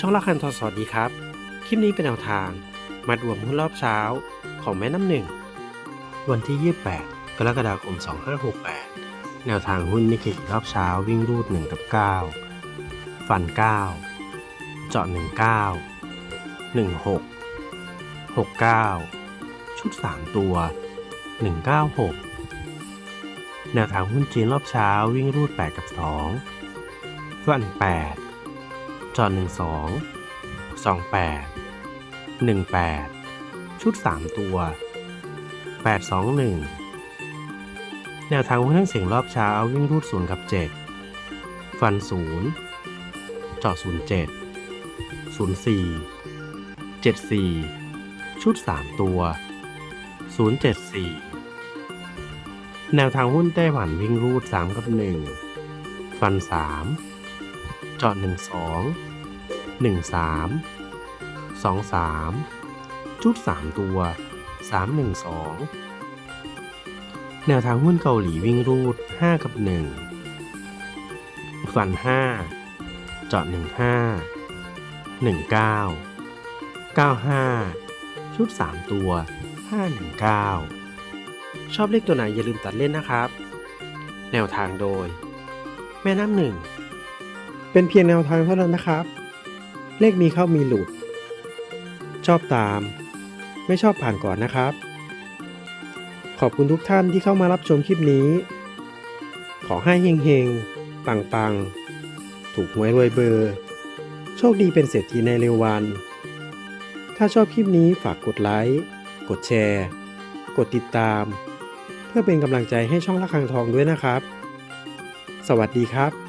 ช่องละคันทอสวัสดีครับ คลิปนี้เป็นแนวทางมัดรวมหุ้นรอบเช้าของแม่น้ำหนึ่ง วันที่ 28 กรกฎาคม 2568 แนวทางหุ้นนิกเกิรอบเช้าวิ่งรูด1กับ9 ฟัน 9 เจาะ 19 16 69 ชุด 3 ตัว 196 แนวทางหุ้นจีนรอบเช้าวิ่งรูด 8 กับ 2 ฟัน 8 จอหนึ่งสองสองแปดหนึ่งแปดชุดสามตัวแปดสองหนึ่งแนวทางหุ้นทั้งเสียงรอบเช้าวิ่งรูดศูนย์กับเจ็ดฟันศูนย์เจาะศูนย์เจ็ดศูนย์สี่เจ็ดสี่ชุดสามตัวศูนย์เจ็ดสี่แนวทางหุ้นไต้หวันวิ่งรูดสามกับหนึ่งฟันสามเจาะหนึ่งสองหนึ่งสอง สามชุดสามตัวสามหนึ่งสองแนวทางหุ้นเกาหลีวิ่งรูดห้ากับหนึ่งฟันห้าเจาะหนึ่งห้าหนึ่งเก้าเก้าห้าชุดสามตัวห้าหนึ่งเก้าชอบเลขตัวไหนอย่าลืมตัดเล่นนะครับ แนวทางโดย แม่น้ำหนึ่ง เป็นเพียงแนวทางเท่านั้นนะครับ เลขมีเข้ามีหลุด ชอบตาม ไม่ชอบผ่านก่อนนะครับ ขอบคุณทุกท่านที่เข้ามารับชมคลิปนี้ ขอให้เฮงๆ ปังๆ ถูกหวยรวยเบอร์ โชคดีเป็นเศรษฐีในเร็ววัน ถ้าชอบคลิปนี้ฝากกดไลค์ กดแชร์ กดติดตาม เพื่อเป็นกำลังใจให้ช่องละคังทองด้วยนะครับ สวัสดีครับ